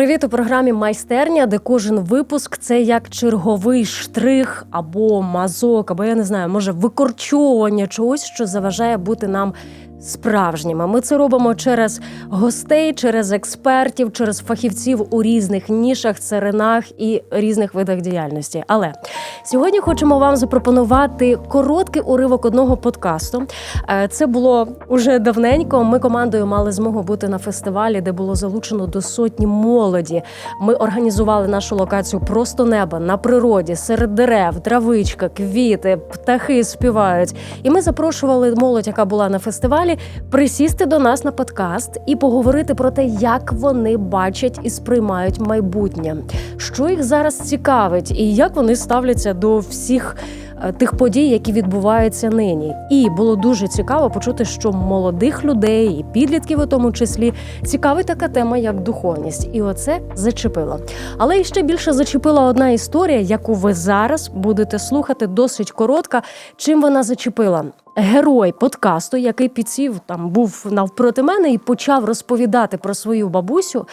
Привіт у програмі Майстерня, де кожен випуск це як черговий штрих або мазок, або я не знаю, може викорчовування чогось, що заважає бути нам справжніми. Ми це робимо через гостей, через експертів, через фахівців у різних нішах, царинах і різних видах діяльності. Але сьогодні хочемо вам запропонувати короткий уривок одного подкасту. Е, Це було уже давненько. Ми командою мали змогу бути на фестивалі, де було залучено до сотні молоді. Ми організували нашу локацію просто неба на природі, серед дерев, травичка, квіти, птахи співають. І ми запрошували молодь, яка була на фестивалі, присісти до нас на подкаст і поговорити про те, як вони бачать і сприймають майбутнє, що їх зараз цікавить, і як вони ставляться до всіх. Е, Тих подій, які відбуваються нині, і було дуже цікаво почути, що молодих людей і підлітків, у тому числі, цікавить така тема, як духовність, і оце зачепило. Але і ще більше зачепила одна історія, яку ви зараз будете слухати, досить коротка. Чим вона зачепила? Герой подкасту, який підсів там, був навпроти мене і почав розповідати про свою бабусю,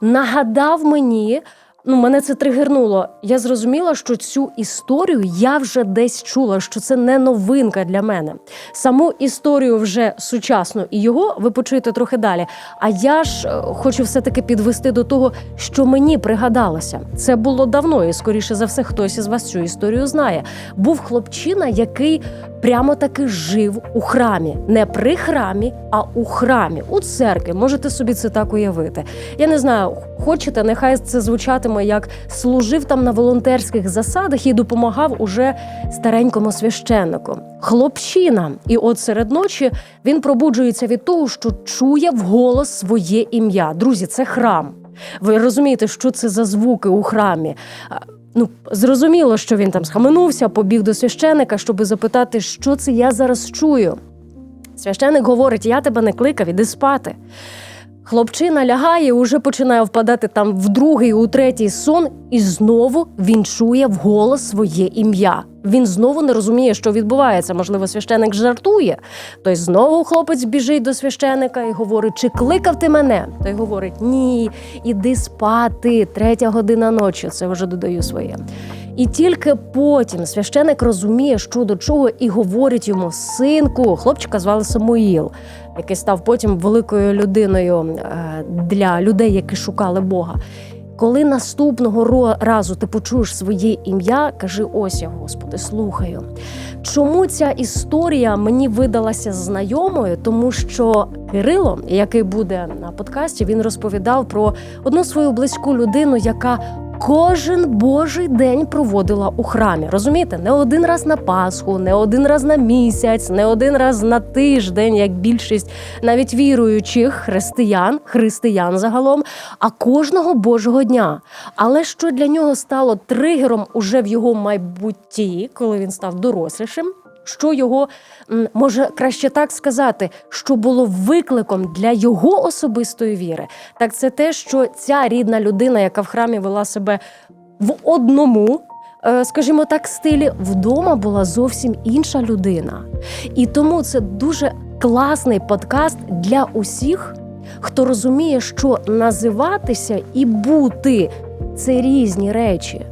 нагадав мені. Ну, мене це тригернуло. Я зрозуміла, що цю історію я вже десь чула, що це не новинка для мене. Саму історію вже сучасну і його ви почуєте трохи далі. А я ж е, хочу все-таки підвести до того, що мені пригадалося. Це було давно, і скоріше за все, хтось із вас цю історію знає. Був хлопчина, який прямо таки жив у храмі, не при храмі, а у храмі, у церкві. Можете собі це так уявити. Я не знаю, хочете, нехай це звучатиме як служив там на волонтерських засадах і допомагав уже старенькому священнику. Хлопчина, і от серед ночі він пробуджується від того, що чує вголос своє ім'я. Друзі, це храм. Ви розумієте, що це за звуки у храмі? Ну, зрозуміло, що він там схаменувся, побіг до священика, щоб запитати, що це я зараз чую. Священик говорить: я тебе не кликав, іди спати. Хлопчина лягає, уже починає впадати там в другий, у третій сон, і знову він чує вголос своє ім'я. Він знову не розуміє, що відбувається. Можливо, священик жартує. Той знову хлопець біжить до священика і говорить: чи кликав ти мене? Той говорить: Ні, іди спати, третя година ночі. Це вже додаю своє. І тільки потім священик розуміє, що до чого, і говорить йому синку. Хлопчика звали Самуїл, який став потім великою людиною е, для людей, які шукали Бога. Коли наступного разу ти почуєш своє ім'я, кажи: ось я, Господи, слухаю. Чому ця історія мені видалася знайомою? Тому що Кирило, який буде на подкасті, він розповідав про одну свою близьку людину, яка Кожен божий день проводила у храмі. Розумієте, не один раз на Пасху, не один раз на місяць, не один раз на тиждень, як більшість навіть віруючих християн, християн загалом, а кожного божого дня. Але що для нього стало тригером уже в його майбутті, коли він став дорослішим? Що його може краще так сказати, що було викликом для його особистої віри, так це те, що ця рідна людина, яка в храмі вела себе в одному, е, скажімо так, стилі, вдома була зовсім інша людина. І тому це дуже класний подкаст для усіх, хто розуміє, що називатися і бути це різні речі.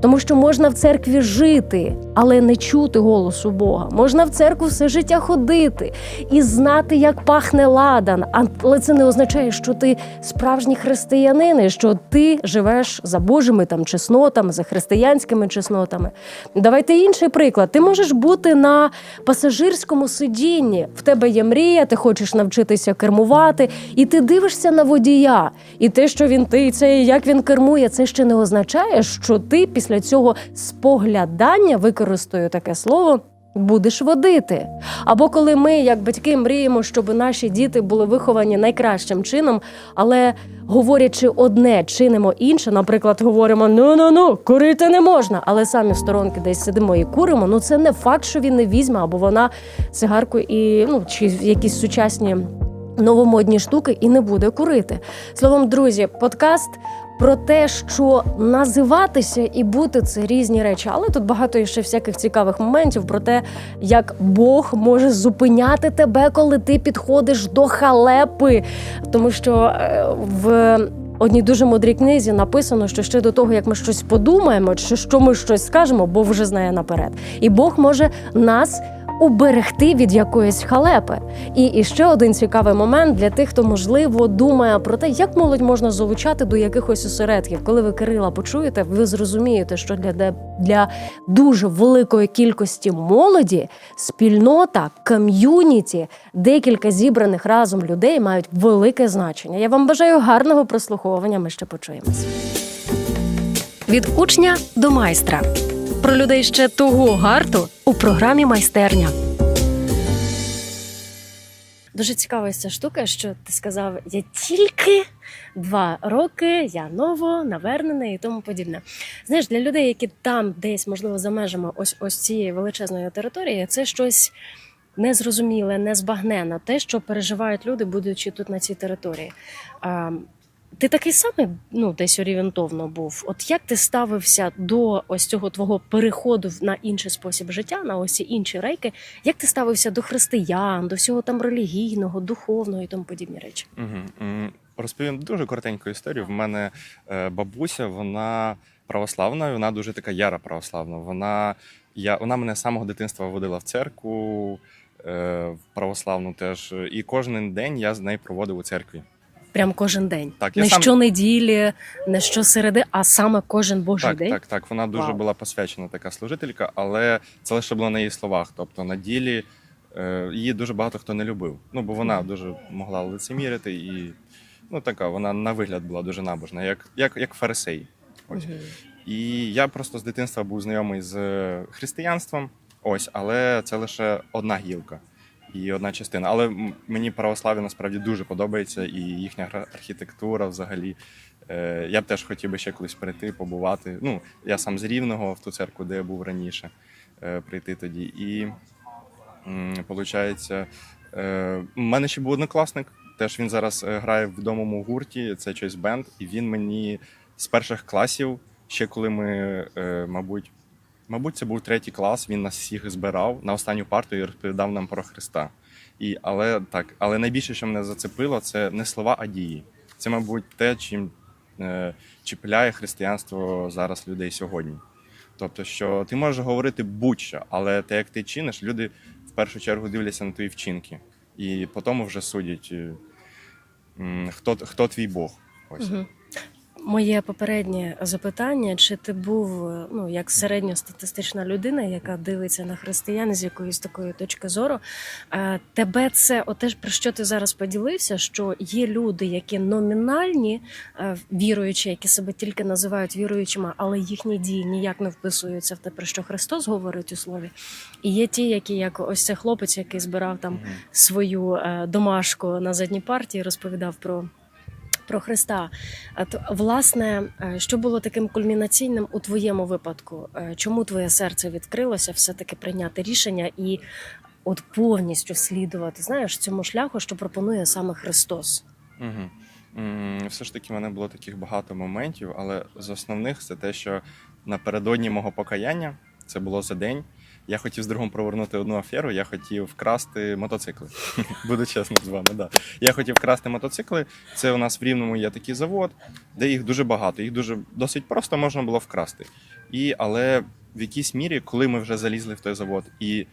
Тому що можна в церкві жити, але не чути голосу Бога. Можна в церкву все життя ходити і знати, як пахне ладан. Але це не означає, що ти справжній християнин, і що ти живеш за Божими там чеснотами, за християнськими чеснотами. Давайте інший приклад. Ти можеш бути на пасажирському сидінні. В тебе є мрія, ти хочеш навчитися кермувати, і ти дивишся на водія. І те, що він ти, і як він кермує, це ще не означає, що ти після цього споглядання використаю таке слово. Будеш водити. Або коли ми, як батьки, мріємо, щоб наші діти були виховані найкращим чином, але говорячи одне, чинимо інше, наприклад, говоримо: ну ну ну курити не можна, але самі в сторонки десь сидимо і куримо. Ну це не факт, що він не візьме, або вона цигарку і ну чи якісь сучасні новомодні штуки і не буде курити. Словом, друзі, подкаст про те, що називатися і бути це різні речі. Але тут багато ще всяких цікавих моментів про те, як Бог може зупиняти тебе, коли ти підходиш до халепи. Тому що е, в одній дуже мудрій книзі написано, що ще до того, як ми щось подумаємо, чи що ми щось скажемо, Бог вже знає наперед. І Бог може нас уберегти від якоїсь халепи. І, і ще один цікавий момент для тих, хто можливо думає про те, як молодь можна залучати до якихось осередків. Коли ви Кирила почуєте, ви зрозумієте, що для, для дуже великої кількості молоді спільнота, ком'юніті, декілька зібраних разом людей мають велике значення. Я вам бажаю гарного прослуховування. Ми ще почуємось. Від учня до майстра про людей ще того гарту у програмі майстерня. Дуже цікава ця штука, що ти сказав, я тільки два роки, я ново навернений і тому подібне. Знаєш, для людей, які там десь, можливо, за межами ось ось цієї величезної території, це щось незрозуміле, незбагнене, те, що переживають люди, будучи тут на цій території. Ти такий самий ну, десь орієнтовно був. От як ти ставився до ось цього твого переходу на інший спосіб життя, на ось інші рейки? Як ти ставився до християн, до всього там релігійного, духовного і тому подібні речі? Угу. Розповім дуже коротеньку історію. В мене е, бабуся, вона православна, вона дуже така яра православна. Вона, я, вона мене з самого дитинства водила в церкву, е, в православну теж. І кожен день я з нею проводив у церкві. Прям кожен день. Так, я не сам- щонеділі, не щосереди, а саме кожен божий Так, день. так, так. Вона дуже Вау. була посвячена така служителька, але це лише було на її словах. Тобто на ділі е, її дуже багато хто не любив. Ну, бо вона дуже могла лицемірити і ну така, вона на вигляд була дуже набожна, як, як, як фарисей. Ось. Мгм. І я просто з дитинства був знайомий з е, християнством, ось, але це лише одна гілка і одна частина. Але мені православ'я насправді дуже подобається, і їхня архітектура взагалі. Е, Я б теж хотів би ще колись прийти, побувати. Ну, я сам з Рівного в ту церкву, де я був раніше, е, прийти тоді. І виходить, в мене ще був однокласник. Теж він зараз е, грає в відомому гурті, це щось бенд, і він мені з перших класів, ще коли ми, е, мабуть, мабуть, це був третій клас, він нас всіх збирав на останню парту і розповідав нам про Христа. І, але так, але найбільше, що мене зацепило, це не слова, а дії. Це, мабуть, те, чим е, чіпляє християнство зараз людей сьогодні. Тобто, що ти можеш говорити будь-що, але те, як ти чиниш, люди в першу чергу дивляться на твої вчинки. І потім вже судять, е, хто, хто твій Бог. Ось. Мгм. Моє попереднє запитання: чи ти був е, ну як середньостатистична людина, яка дивиться на християн з якоїсь такої точки зору? е, Тебе це отеж про що ти зараз поділився? Що є люди, які номінальні е, віруючі, які себе тільки називають віруючими, але їхні дії ніяк не вписуються в те, про що Христос говорить у слові. І є ті, які як ось цей хлопець, який збирав там свою домашку на задній партії, розповідав про. Про Христа, А то, власне, е, що було таким кульмінаційним у твоєму випадку? Е, Чому твоє серце відкрилося все-таки прийняти рішення і от повністю слідувати знаєш цьому шляху, що пропонує саме Христос? Угу. Все ж таки, в мене було таких багато моментів, але з основних це те, що напередодні мого покаяння, це було за день. Я хотів з другом провернути одну аферу, я хотів вкрасти мотоцикли. Буду чесно з вами. Да. Я хотів вкрасти мотоцикли. Це у нас в Рівному є такий завод, де їх дуже багато. Їх дуже досить просто можна було вкрасти. І, але в якійсь мірі, коли ми вже залізли в той завод, і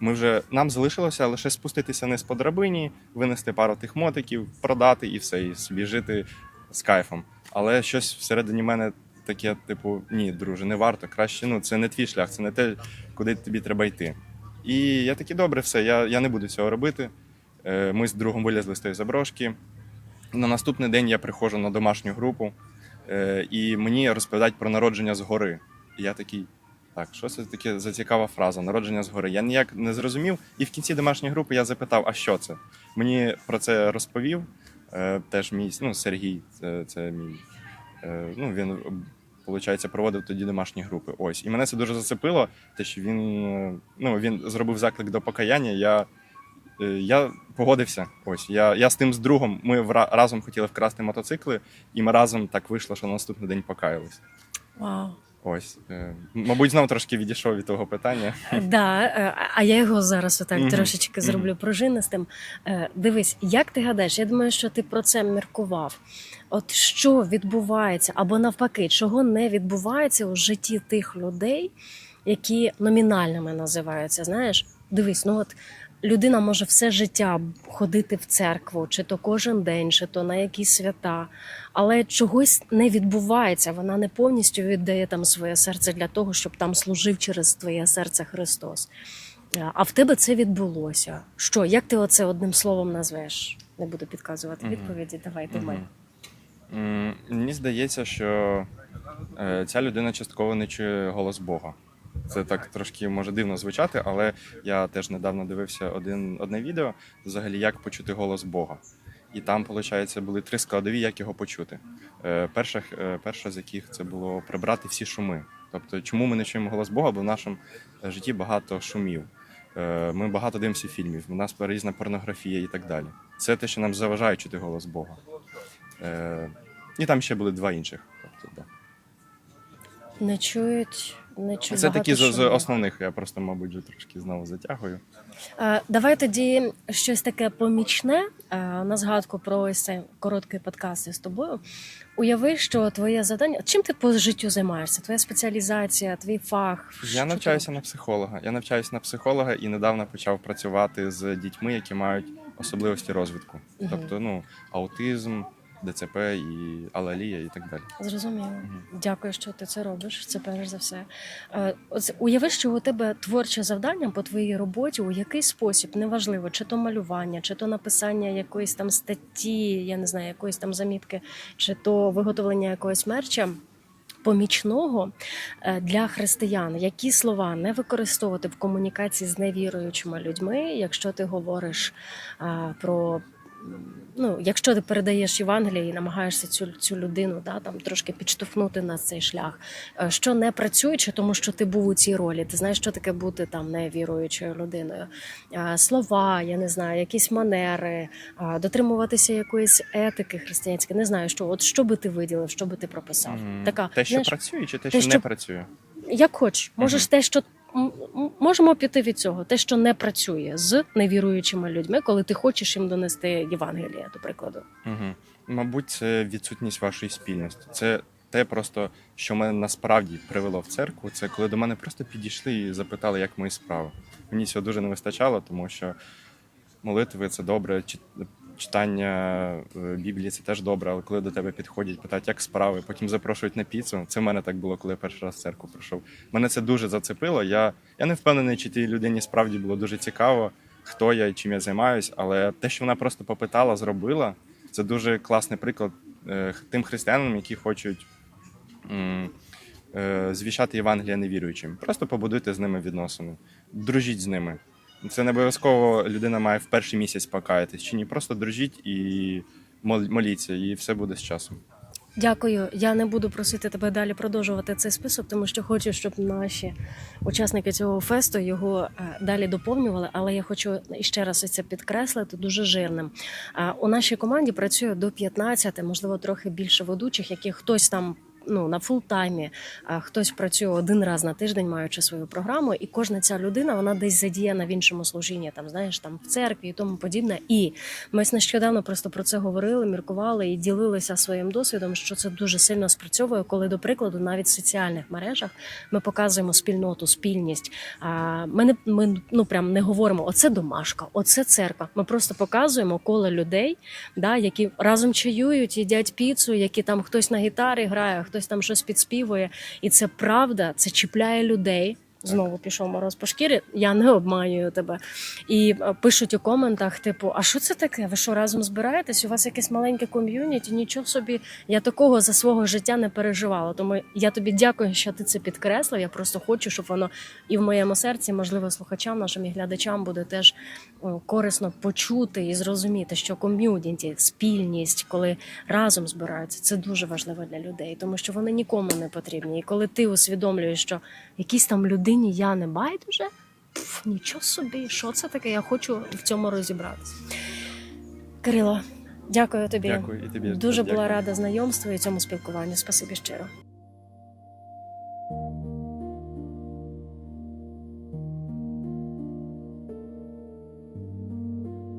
ми вже нам залишилося лише спуститися вниз по драбині, винести пару тих мотиків, продати і все, і собі жити з кайфом. Але щось всередині мене таке, типу, ні, друже, не варто. Краще, ну це не твій шлях, це не те, куди тобі треба йти. І я такий, добре, все, я, я не буду цього робити. Е, Ми з другом вилізли з тої заброшки. На наступний день я приходжу на домашню групу, е, і мені розповідають про народження згори. І я такий. Так, що це таке за цікава фраза? Народження згори. Я ніяк не зрозумів. І в кінці домашньої групи я запитав, а що це? Мені про це розповів е, теж мій ну, Сергій, це, це мій. Е, ну, він, виходить, проводив тоді домашні групи. Ось. І мене це дуже зацепило, те, що він, е, ну, він зробив заклик до покаяння. Я, е, я погодився. Ось. Я, я з тим з другом. Ми разом хотіли вкрасти мотоцикли, і ми разом так вийшло, що на наступний день покаялись. Вау. Ось, е, мабуть, знову трошки відійшов від того питання. Да, е, а я його зараз отак Мгм, трошечки мгм. зроблю пружинистим. Е, Дивись, як ти гадаєш? Я думаю, що ти про це міркував. От що відбувається, або навпаки, чого не відбувається у житті тих людей, які номінальними називаються. Знаєш, дивись, ну от людина може все життя ходити в церкву, чи то кожен день, чи то на якісь свята, але чогось не відбувається. Вона не повністю віддає там своє серце для того, щоб там служив через твоє серце Христос. Е, А в тебе це відбулося. Що, як ти оце одним словом назвеш? Не буду підказувати відповіді. Давай думай. Мені здається, що е, ця людина частково не чує голос Бога. Це так трошки може дивно звучати, але я теж недавно дивився один, одне відео, взагалі, як почути голос Бога. І там, виходить, були три складові, як його почути. Е, перша, е, перша з яких це було прибрати всі шуми. Тобто, чому ми не чуємо голос Бога? Бо в нашому житті багато шумів. Е, Ми багато дивимося фільмів, у нас різна порнографія і так далі. Це те, що нам заважає чути голос Бога. І там ще були два інших. Тобто, да. Не чують, не чують. Це такі з, з основних, я просто, мабуть, вже трошки знову затягую. Давай тоді щось таке помічне на згадку про ось цей короткий подкаст з тобою. Уяви, що твоє завдання. Чим ти по життю займаєшся? Твоя спеціалізація, твій фах? Що Я ти навчаюся на психолога. Я навчаюся на психолога і недавно почав працювати з дітьми, які мають особливості розвитку. Мгм. Тобто, ну, аутизм, ДЦП і алалія і так далі. Зрозуміло. Мгм. Дякую, що ти це робиш. Це перш за все. Е, Оце уяви, що у тебе творче завдання по твоїй роботі у який спосіб, неважливо, чи то малювання, чи то написання якоїсь там статті, я не знаю, якоїсь там замітки, чи то виготовлення якогось мерча. Помічного е, для християн, які слова не використовувати в комунікації з невіруючими людьми, якщо ти говориш про м, ну, якщо ти передаєш Євангеліє і намагаєшся цю, цю людину да, там, трошки підштовхнути на цей шлях, е, що не працюючи, тому що ти був у цій ролі, ти знаєш, що таке бути там невіруючою людиною. Е, Слова, я не знаю, якісь манери, е, дотримуватися якоїсь етики християнської, не знаю, що от що би ти виділив, що би ти прописав. Мгм. Така, те, що знаєш, працює, чи те, те, що, що- не працює. як хочеш, можеш Мгм. те, що можемо піти від цього, те, що не працює з невіруючими людьми, коли ти хочеш їм донести Євангеліє, до прикладу. Угу. Мабуть, це відсутність вашої спільності. Це те, просто що мене насправді привело в церкву. Це коли до мене просто підійшли і запитали, як мої справи. Мені цього дуже не вистачало, тому що молитви це добре, читання е, Біблії це теж добре, але коли до тебе підходять, питають, як справи, потім запрошують на піцу. Це в мене так було, коли я перший раз в церкву прийшов. Мене це дуже зацепило. Я, я не впевнений, чи тій людині справді було дуже цікаво, хто я і чим я займаюсь, але те, що вона просто попитала, зробила, це дуже класний приклад е, тим християнам, які хочуть е, звіщати Євангелія невіруючим. Просто побудуйте з ними відносини, дружіть з ними. Це не обов'язково людина має в перший місяць покаятись чи ні. Просто дружіть і мол- моліться, і все буде з часом. Дякую. Я не буду просити тебе далі продовжувати цей список, тому що хочу, щоб наші учасники цього фесту його е, далі доповнювали. Але я хочу іще раз це підкреслити дуже жирним. Е, У нашій команді працює до 15, можливо, трохи більше ведучих, які хтось там. Ну на фултаймі хтось працює один раз на тиждень, маючи свою програму, і кожна ця людина вона десь задіяна в іншому служінні, там знаєш, там в церкві і тому подібне. І ми нещодавно просто про це говорили, міркували і ділилися своїм досвідом, що це дуже сильно спрацьовує, коли, до прикладу, навіть в соціальних мережах ми показуємо спільноту, спільність. Ми не ми ну прям не говоримо оце домашка, оце церква. Ми просто показуємо коло людей, да, які разом чаюють, їдять піцу, які там хтось на гітарі грає, хтось там щось підспівує. І це правда, це чіпляє людей. Знову пішов мороз по шкірі, я не обманюю тебе. І е, пишуть у коментах: типу, а що це таке? Ви що разом збираєтесь? У вас якесь маленьке ком'юніті? Нічого собі, я такого за свого життя не переживала. Тому я тобі дякую, що ти це підкреслив. Я просто хочу, щоб воно і в моєму серці, можливо, слухачам, нашим і глядачам буде теж корисно почути і зрозуміти, що ком'юніті, спільність, коли разом збираються, це дуже важливо для людей, тому що вони нікому не потрібні. І коли ти усвідомлюєш, що якійсь там людині я не байдуже, пф, нічого собі, що це таке? Я хочу в цьому розібратися. Кирило, дякую тобі. Дякую і тобі. Дуже була дякую. рада знайомству і цьому спілкуванню. Спасибі щиро.